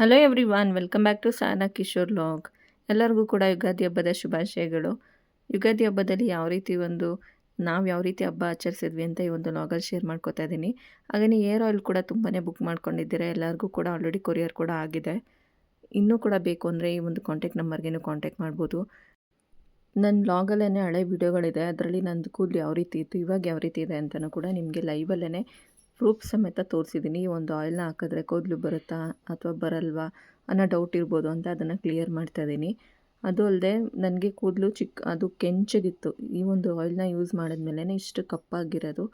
Hello everyone welcome back to Sana Kishore log ಎಲ್ಲರಿಗೂ ಕೂಡ ಯುಗಾದಿ ಹಬ್ಬದ ಶುಭಾಶಯಗಳು. ಯುಗಾದಿ ಹಬ್ಬದಲ್ಲಿ ಯಾವ ರೀತಿ ಒಂದು, ನಾವು ಯಾವ ರೀತಿ ಹಬ್ಬ ಆಚರಿಸಿದ್ವಿ ಅಂತ ಈ ಒಂದು ಲಾಗಲ್ಲಿ ಶೇರ್ ಮಾಡ್ಕೋತಾ ಇದ್ದೀನಿ ಹಾಗೆಯೇ ಏರ್ ಆಯಿಲ್ ಕೂಡ ತುಂಬಾ ಬುಕ್ ಮಾಡ್ಕೊಂಡಿದ್ದೀರಾ, ಎಲ್ಲರಿಗೂ ಕೂಡ ಆಲ್ರೆಡಿ ಕೊರಿಯರ್ ಕೂಡ ಆಗಿದೆ. ಇನ್ನೂ ಕೂಡ ಬೇಕು ಅಂದರೆ ಈ ಒಂದು ಕಾಂಟ್ಯಾಕ್ಟ್ ನಂಬರ್ಗೇನು ಕಾಂಟ್ಯಾಕ್ಟ್ ಮಾಡ್ಬೋದು. ನನ್ನ ಲಾಗಲ್ಲೇ ಹಳೆ ವಿಡಿಯೋಗಳಿದೆ ಅದರಲ್ಲಿ ನಂದು ಕೂದಲು ಯಾವ ರೀತಿ ಇತ್ತು, ಇವಾಗ ಯಾವ ರೀತಿ ಇದೆ ಅಂತಲೂ ಕೂಡ ನಿಮಗೆ ಲೈವಲ್ಲೇ ಪ್ರೂಫ್ ಸಮೇತ ತೋರಿಸಿದ್ದೀನಿ ಈ ಒಂದು ಆಯಿಲ್ನ ಹಾಕಿದ್ರೆ ಕೂದಲು ಬರುತ್ತಾ ಅಥವಾ ಬರಲ್ವಾ ಅನ್ನೋ ಡೌಟ್ ಇರ್ಬೋದು ಅಂತ ಅದನ್ನು ಕ್ಲಿಯರ್ ಮಾಡ್ತಾ ಇದ್ದೀನಿ ಅದು ಅಲ್ಲದೆ ನನಗೆ ಕೂದಲು ಚಿಕ್ಕ ಅದು ಕೆಂಚಗಿತ್ತು. ಈ ಒಂದು ಆಯಿಲ್ನ ಯೂಸ್ ಮಾಡಿದ್ಮೇಲೆ ಇಷ್ಟು ಕಪ್ಪಾಗಿರೋದು.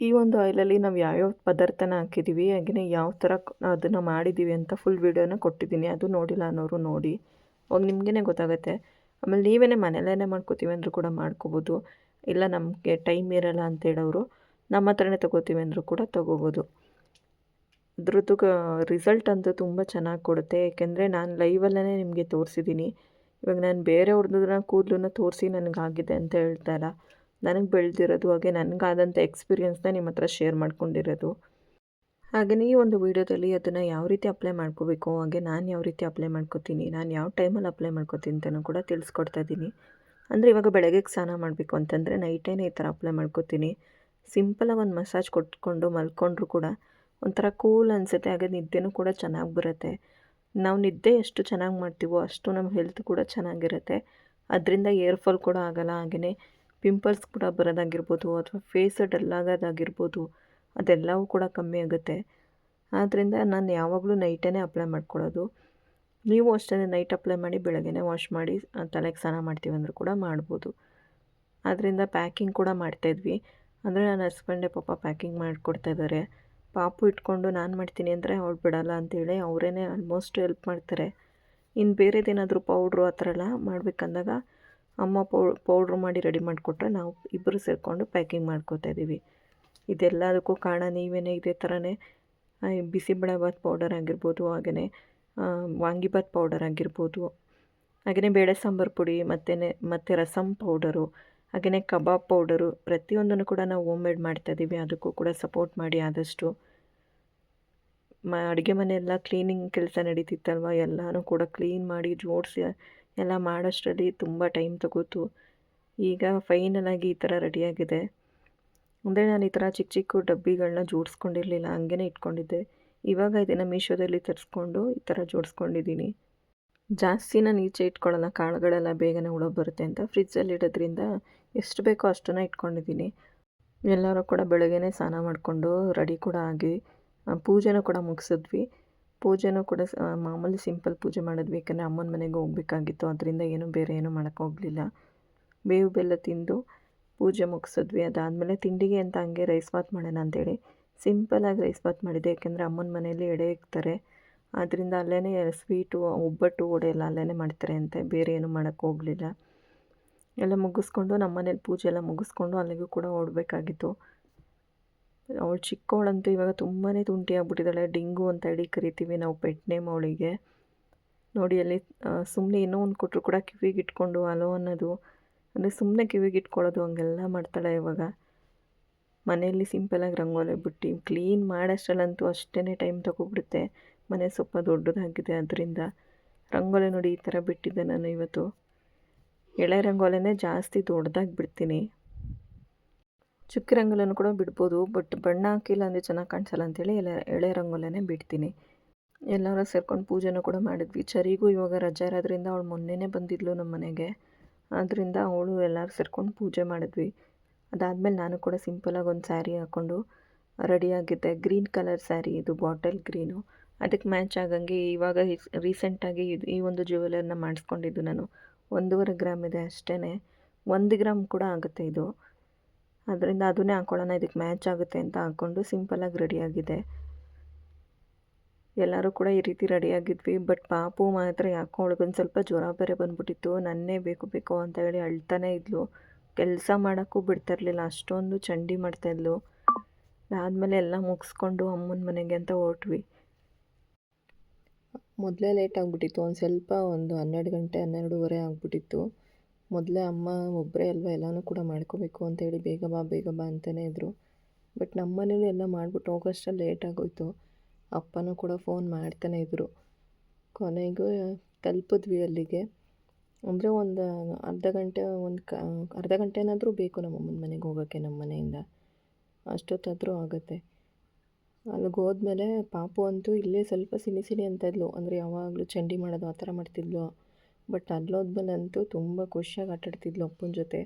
ಈ ಒಂದು ಆಯಿಲಲ್ಲಿ ನಾವು ಯಾವ್ಯಾವ ಪದಾರ್ಥನ ಹಾಕಿದ್ದೀವಿ ಹಾಗೆಯೇ ಯಾವ ಥರ ಅದನ್ನು ಮಾಡಿದ್ದೀವಿ ಅಂತ ಫುಲ್ ವೀಡಿಯೋನ ಕೊಟ್ಟಿದ್ದೀನಿ ಅದು ನೋಡಿಲ್ಲ ಅನ್ನೋರು ನೋಡಿ. ಅವಾಗ ನಿಮಗೇ ಗೊತ್ತಾಗುತ್ತೆ. ಆಮೇಲೆ ನೀವೇ ಮನೆಯಲ್ಲೇ ಮಾಡ್ಕೋತೀವಿ ಅಂದರೂ ಕೂಡ ಮಾಡ್ಕೋಬೋದು. ಇಲ್ಲ ನಮಗೆ ಟೈಮ್ ಇರಲ್ಲ ಅಂತ ಹೇಳೋರು. ನಮ್ಮ ಹತ್ರನೇ ತೊಗೋತೀವಿ ಅಂದರೂ ಕೂಡ ತೊಗೋಬೋದು. ಅದ್ರದ್ದು ರಿಸಲ್ಟ್ ಅಂತೂ ತುಂಬ ಚೆನ್ನಾಗಿ ಕೊಡುತ್ತೆ. ಏಕೆಂದರೆ ನಾನು ಲೈವಲ್ಲೇ ನಿಮಗೆ ತೋರಿಸಿದ್ದೀನಿ ಇವಾಗ ನಾನು ಬೇರೆಯವ್ರದ್ದನ್ನ ಕೂದಲನ್ನ ತೋರಿಸಿ ನನಗಾಗಿದೆ ಅಂತ ಹೇಳ್ತಾಯಿಲ್ಲ ನನಗೆ ಬೆಳೆದಿರೋದು ಹಾಗೆ ನನಗಾದಂಥ ಎಕ್ಸ್ಪೀರಿಯೆನ್ಸ್ನ ನಿಮ್ಮ ಹತ್ರ ಶೇರ್ ಮಾಡ್ಕೊಂಡಿರೋದು. ಹಾಗೆಯೇ ಈ ಒಂದು ವೀಡಿಯೋದಲ್ಲಿ ಅದನ್ನು ಯಾವ ರೀತಿ ಅಪ್ಲೈ ಮಾಡ್ಕೋಬೇಕು, ಹಾಗೆ ನಾನು ಯಾವ ರೀತಿ ಅಪ್ಲೈ ಮಾಡ್ಕೋತೀನಿ, ನಾನು ಯಾವ ಟೈಮಲ್ಲಿ ಅಪ್ಲೈ ಮಾಡ್ಕೋತೀನಿ ಅಂತಲೂ ಕೂಡ ತಿಳಿಸ್ಕೊಡ್ತಾ ಇದ್ದೀನಿ ಅಂದರೆ ಇವಾಗ ಬೆಳಗ್ಗೆ ಸ್ನಾನ ಮಾಡಬೇಕು ಅಂತಂದರೆ ನೈಟೇನೆ ಈ ಥರ ಅಪ್ಲೈ ಮಾಡ್ಕೋತೀನಿ. ಸಿಂಪಲಾಗಿ ಒಂದು ಮಸಾಜ್ ಕೊಟ್ಕೊಂಡು ಮಲ್ಕೊಂಡ್ರು ಕೂಡ ಒಂಥರ ಕೂಲ್ ಅನಿಸುತ್ತೆ, ಹಾಗೆ ನಿದ್ದೆನೂ ಕೂಡ ಚೆನ್ನಾಗಿ ಬರುತ್ತೆ. ನಾವು ನಿದ್ದೆ ಎಷ್ಟು ಚೆನ್ನಾಗಿ ಮಾಡ್ತೀವೋ ಅಷ್ಟು ನಮ್ಮ ಹೆಲ್ತ್ ಕೂಡ ಚೆನ್ನಾಗಿರುತ್ತೆ. ಅದರಿಂದ ಏರ್ ಫಾಲ್ ಕೂಡ ಆಗಲ್ಲ ಹಾಗೆಯೇ ಪಿಂಪಲ್ಸ್ ಕೂಡ ಬರೋದಾಗಿರ್ಬೋದು ಅಥವಾ ಫೇಸ್ ಡಲ್ ಆಗೋದಾಗಿರ್ಬೋದು, ಅದೆಲ್ಲವೂ ಕೂಡ ಕಮ್ಮಿ ಆಗುತ್ತೆ. ಆದ್ದರಿಂದ ನಾನು ಯಾವಾಗಲೂ ನೈಟೇ ಅಪ್ಲೈ ಮಾಡ್ಕೊಳ್ಳೋದು ನೀವು ಅಷ್ಟೇ ನೈಟ್ ಅಪ್ಲೈ ಮಾಡಿ ಬೆಳಗ್ಗೆ ವಾಶ್ ಮಾಡಿ ತಲೆಗೆ ಸ್ನಾನ ಮಾಡ್ತೀವಿ ಅಂದರೂ ಕೂಡ ಮಾಡ್ಬೋದು. ಆದ್ದರಿಂದ ಪ್ಯಾಕಿಂಗ್ ಕೂಡ ಮಾಡ್ತಾಯಿದ್ವಿ ಅಂದರೆ ನನ್ನ ಹಸ್ಬೆಂಡೇ ಪಾಪ ಪ್ಯಾಕಿಂಗ್ ಮಾಡಿಕೊಡ್ತಾ ಇದ್ದಾರೆ ಪಾಪು ಇಟ್ಕೊಂಡು ನಾನು ಮಾಡ್ತೀನಿ ಅಂದರೆ ಅವಳು ಬಿಡಲ್ಲ ಅಂತೇಳಿ ಅವರೇ ಆಲ್ಮೋಸ್ಟ್ ಹೆಲ್ಪ್ ಮಾಡ್ತಾರೆ. ಇನ್ನು ಬೇರೆದೇನಾದರೂ ಪೌಡ್ರು ಆ ಥರ ಎಲ್ಲ ಮಾಡಬೇಕಂದಾಗ ಅಮ್ಮ ಪೌ ಪೌಡ್ರ್ ಮಾಡಿ ರೆಡಿ ಮಾಡಿಕೊಟ್ರೆ ನಾವು ಇಬ್ಬರು ಸೇರಿಕೊಂಡು ಪ್ಯಾಕಿಂಗ್ ಮಾಡ್ಕೋತಾ ಇದ್ದೀವಿ ಇದೆಲ್ಲದಕ್ಕೂ ಕಾರಣ ನೀವೇನೇ ಇದೇ ಥರನೇ ಬಿಸಿಬೇಳೆಭಾತ್ ಪೌಡರ್ ಆಗಿರ್ಬೋದು ಹಾಗೆಯೇ ವಾಂಗಿಭಾತ್ ಪೌಡರ್ ಆಗಿರ್ಬೋದು. ಹಾಗೆಯೇ ಬೇಳೆ ಸಾಂಬಾರು ಪುಡಿ ಮತ್ತು ಮತ್ತು ರಸಮ್ ಪೌಡರು ಹಾಗೆಯೇ ಕಬಾಬ್ ಪೌಡರು ಪ್ರತಿಯೊಂದನ್ನು ಕೂಡ ನಾವು ಹೋಮ್ ಮೇಡ್ ಮಾಡ್ತಾಯಿದ್ದೀವಿ ಅದಕ್ಕೂ ಕೂಡ ಸಪೋರ್ಟ್ ಮಾಡಿ ಆದಷ್ಟು. ಮ, ಅಡುಗೆ ಮನೆಯೆಲ್ಲ ಕ್ಲೀನಿಂಗ್ ಕೆಲಸ ನಡೀತಿತ್ತಲ್ವ? ಎಲ್ಲನೂ ಕೂಡ ಕ್ಲೀನ್ ಮಾಡಿ ಜೋಡಿಸಿ ಎಲ್ಲ ಮಾಡೋಷ್ಟರಲ್ಲಿ ತುಂಬ ಟೈಮ್ ತಗೋತು. ಈಗ ಫೈನಲಾಗಿ ಈ ಥರ ರೆಡಿಯಾಗಿದೆ. ಅಂದರೆ ನಾನು ಈ ಥರ ಚಿಕ್ಕ ಚಿಕ್ಕ ಡಬ್ಬಿಗಳನ್ನ ಜೋಡಿಸ್ಕೊಂಡಿರಲಿಲ್ಲ. ಹಂಗೇ ಇಟ್ಕೊಂಡಿದ್ದೆ. ಇವಾಗ ಇದನ್ನು ಮೀಶೋದಲ್ಲಿ ತರಿಸ್ಕೊಂಡು ಈ ಥರ ಜೋಡಿಸ್ಕೊಂಡಿದ್ದೀನಿ. ಜಾಸ್ತಿ ನಾನು ಈಚೆ ಇಟ್ಕೊಳ್ಳೋಲ್ಲ. ಕಾಳುಗಳೆಲ್ಲ ಬೇಗನೆ ಹುಳ ಬರುತ್ತೆ ಅಂತ. ಫ್ರಿಜ್ಜಲ್ಲಿ ಇಡೋದ್ರಿಂದ ಎಷ್ಟು ಬೇಕೋ ಅಷ್ಟನ್ನು ಇಟ್ಕೊಂಡಿದ್ದೀನಿ. ಎಲ್ಲರೂ ಕೂಡ ಬೆಳಗ್ಗೆನೇ ಸ್ನಾನ ಮಾಡಿಕೊಂಡು ರೆಡಿ ಕೂಡ ಆಗಿ ಪೂಜೆನೂ ಕೂಡ ಮುಗಿಸಿದ್ವಿ. ಪೂಜೆನೂ ಕೂಡ ಮಾಮೂಲಿ ಸಿಂಪಲ್ ಪೂಜೆ ಮಾಡಿದ್ವಿ, ಯಾಕಂದರೆ ಅಮ್ಮನ ಮನೆಗೆ ಹೋಗ್ಬೇಕಾಗಿತ್ತು, ಅದರಿಂದ ಏನೂ ಬೇರೆ ಏನೂ ಮಾಡೋಕ್ಕೋಗಲಿಲ್ಲ ಬೇವು ಬೆಲ್ಲ ತಿಂದು ಪೂಜೆ ಮುಗಿಸಿದ್ವಿ. ಅದಾದಮೇಲೆ ತಿಂಡಿಗೆ ಅಂತ ಹಂಗೆ ರೈಸ್ ಬಾತ್ ಮಾಡೋಣ ಅಂತೇಳಿ ಸಿಂಪಲಾಗಿ ರೈಸ್ ಬಾತ್ ಮಾಡಿದೆ ಯಾಕೆಂದರೆ ಅಮ್ಮನ ಮನೆಯಲ್ಲಿ ಎಡೆ ಇಕ್ತಾರೆ. ಆದ್ದರಿಂದ ಅಲ್ಲೇ ಸ್ವೀಟು ಒಬ್ಬಟ್ಟು ವಡೆ ಎಲ್ಲ ಅಲ್ಲೇ ಮಾಡ್ತಾರೆ ಅಂತೆ, ಬೇರೆ ಏನು ಮಾಡೋಕ್ಕೆ ಹೋಗಲಿಲ್ಲ. ಎಲ್ಲ ಮುಗಿಸ್ಕೊಂಡು ನಮ್ಮ ಮನೇಲಿ ಪೂಜೆ ಎಲ್ಲ ಮುಗಿಸ್ಕೊಂಡು ಅಲ್ಲಿಗೂ ಕೂಡ ಓಡಬೇಕಾಗಿತ್ತು. ಅವಳು ಚಿಕ್ಕವಳಂತೂ ಇವಾಗ ತುಂಬಾ ತುಂಟಿ ಡಿಂಗು ಅಂತ ಹೇಳಿ ಕರಿತೀವಿ ನಾವು ಪೆಟ್ ನೇಮ್ ಅವಳಿಗೆ. ನೋಡಿ ಅಲ್ಲಿ ಸುಮ್ಮನೆ ಏನೋ ಒಂದು ಕೊಟ್ಟರು ಕೂಡ ಕಿವಿಗೆ ಇಟ್ಕೊಂಡು ಅಲೋ ಅನ್ನೋದು. ಅಂದರೆ ಸುಮ್ಮನೆ ಕಿವಿಗೆ ಇಟ್ಕೊಳ್ಳೋದು ಹಂಗೆಲ್ಲ ಮಾಡ್ತಾಳೆ ಇವಾಗ. ಮನೆಯಲ್ಲಿ ಸಿಂಪಲಾಗಿ ರಂಗೋಲಿ ಬಿಟ್ಟು ಕ್ಲೀನ್ ಮಾಡೋಷ್ಟರಲ್ಲಂತೂ ಅಷ್ಟೇ ಟೈಮ್ ತಗೊಬಿಡುತ್ತೆ ಮನೆ ಸ್ವಲ್ಪ ದೊಡ್ಡದಾಗಿದೆ, ಅದರಿಂದ. ರಂಗೋಲಿ ನೋಡಿ ಈ ಥರ ಬಿಟ್ಟಿದ್ದೆ ನಾನು ಇವತ್ತು. ಎಳೆ ರಂಗೋಲಿನೇ ಜಾಸ್ತಿ ದೊಡ್ಡದಾಗಿ ಬಿಡ್ತೀನಿ ಚಿಕ್ಕ ರಂಗೋಲಿನೂ ಕೂಡ ಬಿಡ್ಬೋದು, ಬಟ್ ಬಣ್ಣ ಹಾಕಿಲ್ಲ ಅಂದರೆ ಚೆನ್ನಾಗಿ ಕಾಣಿಸಲ್ಲ ಅಂತೇಳಿ ಎಲೆ ಎಳೆ ರಂಗೋಲಿನೇ ಬಿಡ್ತೀನಿ. ಎಲ್ಲರೂ ಸೇರ್ಕೊಂಡು ಪೂಜೆನೂ ಕೂಡ ಮಾಡಿದ್ವಿ. ಚರಿಗೂ ಇವಾಗ ರಜಾ ಇರೋದ್ರಿಂದ ಅವಳು ಮೊನ್ನೆನೇ ಬಂದಿದ್ಲು ನಮ್ಮ ಮನೆಗೆ. ಆದ್ದರಿಂದ ಅವಳು ಎಲ್ಲರೂ ಸೇರ್ಕೊಂಡು ಪೂಜೆ ಮಾಡಿದ್ವಿ. ಅದಾದಮೇಲೆ ನಾನು ಕೂಡ ಸಿಂಪಲಾಗಿ ಒಂದು ಸ್ಯಾರಿ ಹಾಕ್ಕೊಂಡು ರೆಡಿಯಾಗಿದ್ದೆ ಗ್ರೀನ್ ಕಲರ್ ಸ್ಯಾರಿ ಇದು, ಬಾಟಲ್ ಗ್ರೀನು. ಅದಕ್ಕೆ ಮ್ಯಾಚ್ ಆಗಂಗೆ ಇವಾಗ ರೀಸೆಂಟಾಗಿ ಇದು ಈ ಒಂದು ಜ್ಯುವೆಲರ್ನ ಮಾಡಿಸ್ಕೊಂಡಿದ್ದು ನಾನು. ಒಂದೂವರೆ ಗ್ರಾಮ್ ಇದೆ ಅಷ್ಟೇ ಒಂದು ಗ್ರಾಮ್ ಕೂಡ ಆಗುತ್ತೆ ಇದು. ಅದರಿಂದ ಅದನ್ನೇ ಹಾಕ್ಕೊಳ್ಳೋಣ ಇದಕ್ಕೆ ಮ್ಯಾಚ್ ಆಗುತ್ತೆ ಅಂತ ಹಾಕ್ಕೊಂಡು ಸಿಂಪಲಾಗಿ ರೆಡಿಯಾಗಿದೆ ಎಲ್ಲರೂ ಕೂಡ ಈ ರೀತಿ ರೆಡಿಯಾಗಿದ್ವಿ ಬಟ್ ಪಾಪು ಮಾತ್ರ ಯಾಕೋ ಅವಳಿಗೊಂದು ಸ್ವಲ್ಪ ಜ್ವರ ಬೇರೆ ಬಂದ್ಬಿಟ್ಟಿತ್ತು, ನನ್ನೇ ಬೇಕು ಬೇಕು ಅಂತ ಹೇಳಿ ಅಳ್ತಾನೆ ಇದ್ಲು. ಕೆಲಸ ಮಾಡೋಕ್ಕೂ ಬಿಡ್ತಿರಲಿಲ್ಲ ಅಷ್ಟೊಂದು ಚಂಡಿ ಮಾಡ್ತಾಯಿದ್ಲು ಅದಾದಮೇಲೆ ಎಲ್ಲ ಮುಗಿಸ್ಕೊಂಡು ಅಮ್ಮನ ಮನೆಗೆ ಅಂತ ಹೊರಟ್ವಿ. ಮೊದಲೇ ಲೇಟ್ ಆಗಿಬಿಟ್ಟಿತ್ತು. ಒಂದು ಸ್ವಲ್ಪ ಒಂದು ಹನ್ನೆರಡು ಗಂಟೆ, ಹನ್ನೆರಡೂವರೆ ಆಗಿಬಿಟ್ಟಿತ್ತು. ಮೊದಲೇ ಅಮ್ಮ ಒಬ್ಬರೇ ಅಲ್ವಾ, ಎಲ್ಲನೂ ಕೂಡ ಮಾಡ್ಕೋಬೇಕು ಅಂತೇಳಿ ಬೇಗ ಬಾ ಬೇಗ ಬಾ ಅಂತಲೇ ಇದ್ದರು ಬಟ್ ನಮ್ಮ ಮನೇಲೂ ಎಲ್ಲ ಮಾಡಿಬಿಟ್ಟು ಹೋಗೋಷ್ಟರಲ್ಲಿ ಲೇಟ್ ಆಗೋಯಿತು. ಅಪ್ಪನೂ ಕೂಡ ಫೋನ್ ಮಾಡ್ತಾನೆ ಇದ್ದರು ಕೊನೆಗೂ ತಲುಪಿದ್ವಿ ಅಲ್ಲಿಗೆ. ಅಂದರೆ ಒಂದು, ಅರ್ಧ ಗಂಟೆ, ಒಂದು ಕ, ಅರ್ಧ ಗಂಟೆನಾದರೂ ಬೇಕು ನಮ್ಮ ಅಮ್ಮನ ಮನೆಗೆ ಹೋಗೋಕ್ಕೆ, ನಮ್ಮ ಮನೆಯಿಂದ. ಅಷ್ಟೊತ್ತಾದರೂ ಆಗುತ್ತೆ. ಅಲ್ಲಿಗೆ ಹೋದ್ಮೇಲೆ ಪಾಪು ಅಂತೂ ಇಲ್ಲೇ ಸ್ವಲ್ಪ ಸಿನಿ ಸಿನಿ ಅಂತ ಇದ್ಲು. ಅಂದರೆ ಯಾವಾಗಲೂ ಚಂಡಿ ಮಾಡೋದು ಆ ಥರ ಮಾಡ್ತಿದ್ಲು. ಬಟ್ ಅಲ್ಲೋದ್ಮೇಲೆ ಅಂತೂ ತುಂಬ ಖುಷಿಯಾಗಿ ಆಟಾಡ್ತಿದ್ಲು ಅಪ್ಪನ ಜೊತೆ.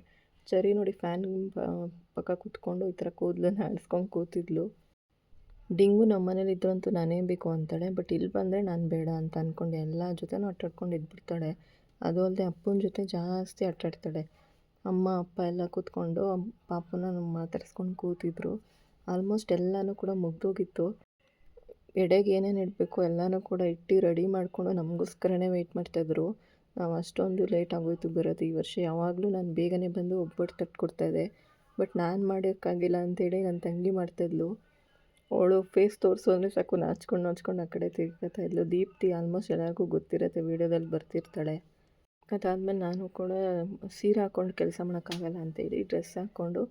ಚರಿ ನೋಡಿ ಫ್ಯಾನ್ ಪಕ್ಕ ಕೂತ್ಕೊಂಡು ಈ ಥರ ಕೂದಲನ್ನು ಆಡಿಸ್ಕೊಂಡು ಕೂತಿದ್ಲು. ಡಿಂಗು ನಮ್ಮ ಮನೇಲಿ ಇದ್ರಂತೂ ನಾನೇ ಬೇಕು ಅಂತಾಳೆ. ಬಟ್ ಇಲ್ಲಿ ಬಂದರೆ ನಾನು ಬೇಡ ಅಂತ ಅಂದ್ಕೊಂಡು ಎಲ್ಲ ಜೊತೆನೂ ಆಟಾಡ್ಕೊಂಡು ಇದ್ಬಿಡ್ತಾಳೆ. ಅದು ಅಲ್ಲದೆ ಅಪ್ಪನ ಜೊತೆ ಜಾಸ್ತಿ ಆಟಾಡ್ತಾಳೆ. ಅಮ್ಮ, ಅಪ್ಪ ಎಲ್ಲ ಕೂತ್ಕೊಂಡು ಪಾಪನ ಮಾತಾಡಿಸ್ಕೊಂಡು ಕೂತಿದ್ರು. ಆಲ್ಮೋಸ್ಟ್ ಎಲ್ಲನೂ ಕೂಡ ಮುಗ್ದೋಗಿತ್ತು. ಎಡೆಗೆ ಏನೇನು ಇಡಬೇಕು ಎಲ್ಲನೂ ಕೂಡ ಇಟ್ಟು ರೆಡಿ ಮಾಡಿಕೊಂಡು ನಮಗೋಸ್ಕರನೇ ವೆಯ್ಟ್ ಮಾಡ್ತಾಯಿದ್ರು ನಾವು ಅಷ್ಟೊಂದು ಲೇಟ್ ಆಗೋಯ್ತು ಬರೋದು ಈ ವರ್ಷ ಯಾವಾಗಲೂ ನಾನು ಬೇಗನೆ ಬಂದು ಒಬ್ಬಟ್ಟು ತಟ್ಕೊಡ್ತಾಯಿದ್ದೆ ಬಟ್ ನಾನು ಮಾಡೋಕ್ಕಾಗಿಲ್ಲ ಅಂತೇಳಿ ನನ್ನ ತಂಗಿ ಮಾಡ್ತಾಯಿದ್ಲು ಅವಳು ಫೇಸ್ ತೋರಿಸು ಅಂದರೆ ಸಾಕು. ನಾಚ್ಕೊಂಡು ನಾಚ್ಕೊಂಡು ಆ ಕಡೆ ತಿರ್ಗತಾ ಇದ್ಲು. ದೀಪ್ತಿ ಆಲ್ಮೋಸ್ಟ್ ಎಲ್ಲರಿಗೂ ಗೊತ್ತಿರುತ್ತೆ, ವೀಡಿಯೋದಲ್ಲಿ ಬರ್ತಿರ್ತಾಳೆ. ಅದಾದಮೇಲೆ ನಾನು ಕೂಡ ಸೀರೆ ಹಾಕ್ಕೊಂಡು ಕೆಲಸ ಮಾಡೋಕ್ಕಾಗಲ್ಲ ಅಂತೇಳಿ ಡ್ರೆಸ್ ಹಾಕ್ಕೊಂಡು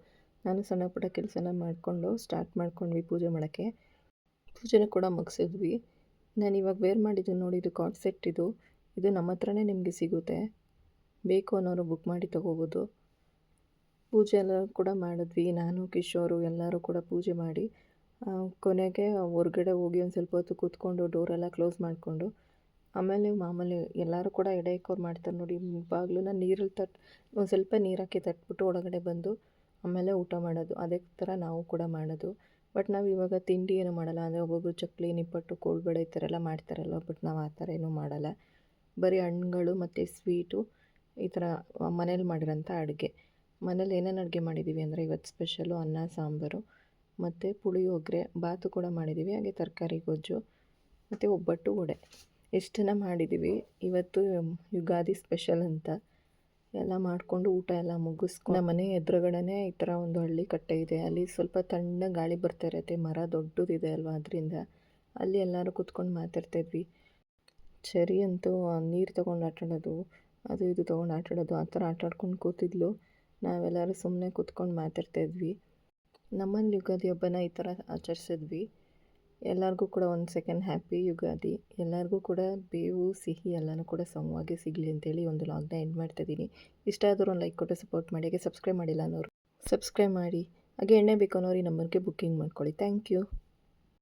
ನಾನು ಸಣ್ಣ ಪುಟ್ಟ ಕೆಲಸನ ಮಾಡಿಕೊಂಡು ಸ್ಟಾರ್ಟ್ ಮಾಡ್ಕೊಂಡ್ವಿ ಪೂಜೆ ಮಾಡೋಕ್ಕೆ. ಪೂಜೆನ ಕೂಡ ಮುಗಿಸಿದ್ವಿ. ನಾನು ಇವಾಗ ವೇರ್ ಮಾಡಿದ್ದು ನೋಡಿ ಇದು ಕಾರ್ಡ್ ಸೆಟ್ ಇದು. ಇದು ನಮ್ಮ ಹತ್ರನೇ ನಿಮಗೆ ಸಿಗುತ್ತೆ. ಬೇಕು ಅನ್ನೋರು ಬುಕ್ ಮಾಡಿ ತೊಗೋಬೋದು. ಪೂಜೆ ಎಲ್ಲ ಕೂಡ ಮಾಡಿದ್ವಿ. ನಾನು, ಕಿಶೋರು ಎಲ್ಲರೂ ಕೂಡ ಪೂಜೆ ಮಾಡಿ ಕೊನೆಗೆ ಹೊರಗಡೆ ಹೋಗಿ ಒಂದು ಸ್ವಲ್ಪ ಹೊತ್ತು ಕೂತ್ಕೊಂಡು ಡೋರೆಲ್ಲ ಕ್ಲೋಸ್ ಮಾಡಿಕೊಂಡು, ಆಮೇಲೆ ಮಾಮೂಲಿ ಎಲ್ಲರೂ ಕೂಡ ಎಡೆ ಕೋರ್ ಮಾಡ್ತಾರೆ ನೋಡಿ. ಬಾಗಿಲನ್ನ ನೀರಲ್ಲಿ ತಟ್, ಒಂದು ಸ್ವಲ್ಪ ನೀರು ತಟ್ಬಿಟ್ಟು ಒಳಗಡೆ ಬಂದು ಆಮೇಲೆ ಊಟ ಮಾಡೋದು, ಅದೇ ಥರ ನಾವು ಕೂಡ ಮಾಡೋದು. ಬಟ್ ನಾವು ಇವಾಗ ತಿಂಡಿ ಏನು ಮಾಡಲ್ಲ, ಅಂದರೆ ಒಬ್ಬೊಬ್ಬರು ಚಕ್ಲಿ, ನಿಪ್ಪಟ್ಟು, ಕೋಳ್ಬಳೆ ಈ ಥರ ಎಲ್ಲ ಮಾಡ್ತಾರಲ್ಲ ಬಟ್ ನಾವು ಆ ಥರ ಏನೂ ಮಾಡಲ್ಲ. ಬರೀ ಹಣ್ಣುಗಳು ಮತ್ತು ಸ್ವೀಟು ಈ ಥರ ಮನೇಲಿ ಮಾಡಿರೋಂಥ ಅಡುಗೆ. ಮನೇಲಿ ಏನೇನು ಅಡುಗೆ ಮಾಡಿದ್ದೀವಿ ಅಂದರೆ ಇವತ್ತು ಸ್ಪೆಷಲು ಅನ್ನ, ಸಾಂಬಾರು, ಮತ್ತು ಪುಳಿಯೋಗರೆ ಬಾತು ಕೂಡ ಮಾಡಿದ್ದೀವಿ, ಹಾಗೆ ತರಕಾರಿ, ಗೊಜ್ಜು, ಮತ್ತು ಒಬ್ಬಟ್ಟು ವಡೆ. ಎಷ್ಟನ್ನು ಮಾಡಿದ್ದೀವಿ, ಇವತ್ತು ಯುಗಾದಿ ಸ್ಪೆಷಲ್ ಅಂತ. ಎಲ್ಲ ಮಾಡಿಕೊಂಡು ಊಟ ಎಲ್ಲ ಮುಗಿಸ್ಕೊಂಡು ಮನೆ ಎದುರುಗಡೆನೆ ಈ ಥರ ಒಂದು ಹಳ್ಳಿ ಕಟ್ಟೆ ಇದೆ. ಅಲ್ಲಿ ಸ್ವಲ್ಪ ತಣ್ಣ ಗಾಳಿ ಬರ್ತಾ ಇರುತ್ತೆ. ಮರ ದೊಡ್ಡದಿದೆ ಅಲ್ವಾ ಅದರಿಂದ. ಅಲ್ಲಿ ಎಲ್ಲರೂ ಕೂತ್ಕೊಂಡು ಮಾತಾಡ್ತಾಯಿದ್ವಿ ಚರಿ ಅಂತೂ ನೀರು ತೊಗೊಂಡು ಆಟಾಡೋದು, ಅದು ಇದು ತೊಗೊಂಡು ಆಟಾಡೋದು, ಆ ಥರ ಆಟಾಡ್ಕೊಂಡು ಕೂತಿದ್ಲು. ನಾವೆಲ್ಲರೂ ಸುಮ್ಮನೆ ಕೂತ್ಕೊಂಡು ಮಾತಾಡ್ತಾಯಿದ್ವಿ ನಮ್ಮಲ್ಲಿ ಯುಗಾದಿ ಹಬ್ಬನ ಈ ಥರ ಆಚರಿಸಿದ್ವಿ. ಎಲ್ಲರಿಗೂ ಕೂಡ ಒಂದು ಸೆಕೆಂಡ್ ಹ್ಯಾಪಿ ಯುಗಾದಿ. ಎಲ್ಲರಿಗೂ ಕೂಡ ಬೇವು, ಸಿಹಿ ಎಲ್ಲನೂ ಕೂಡ ಸಮವಾಗಿ ಸಿಗಲಿ ಅಂತೇಳಿ ಒಂದು ಲಾಗ್ನ ಎಂಡ್ ಮಾಡ್ತಾಯಿದ್ದೀನಿ ಇಷ್ಟ ಆದರೂ ಒಂದು ಲೈಕ್ ಕೊಟ್ಟು ಸಪೋರ್ಟ್ ಮಾಡಿ, ಹಾಗೆ ಸಬ್ಸ್ಕ್ರೈಬ್ ಮಾಡಿಲ್ಲ ಅನ್ನೋರು ಸಬ್ಸ್ಕ್ರೈಬ್ ಮಾಡಿ. ಹಾಗೆ ಎಣ್ಣೆ ಬೇಕು ಅನ್ನೋರು ಈ ನಂಬರ್ಗೆ ಬುಕ್ಕಿಂಗ್ ಮಾಡ್ಕೊಳ್ಳಿ. Thank you